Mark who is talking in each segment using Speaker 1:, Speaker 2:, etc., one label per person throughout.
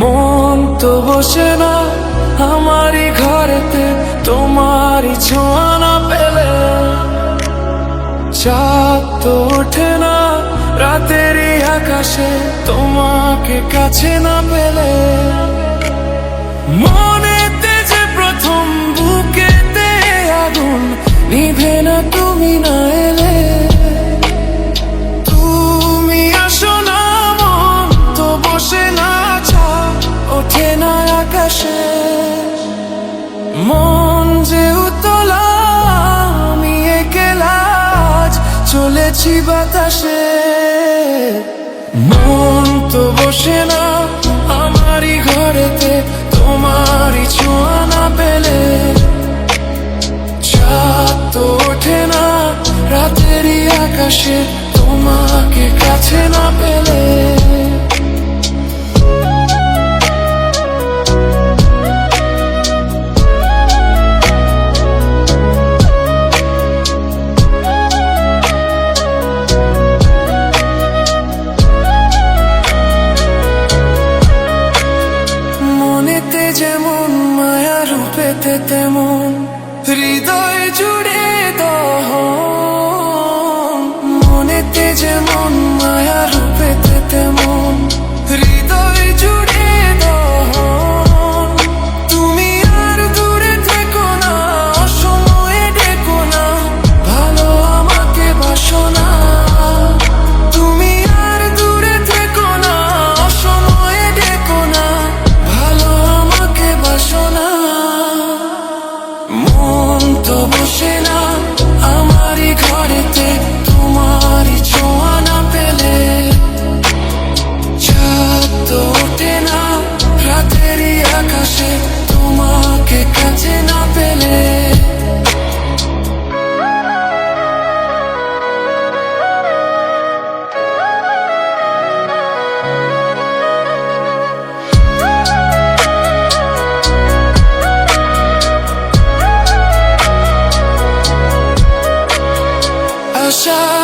Speaker 1: মন তো বসে না, আমারই ঘরেতে, তোমারই ছোঁয়া না পেলে। চাঁদ তো ওঠে না, রাতেরই আকাশে, তোমাকে কাছে না পেলে। মনেতে যে প্রথম বুকেতে আগুন, নিভে না তুমি না এলে। চলেছি বাতাসে। মন তো বসে না, আমারই ঘরেতে, তোমারই ছোঁয়া না পেলে। চাঁদ তো ওঠে না, রাতেরই আকাশে, তোমাকে কাছে না পেলে। you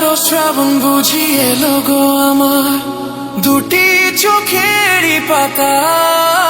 Speaker 1: আষাঢ় শ্রাবণ বুঝি এলো আমার। দুটি চোখেরই পাতায়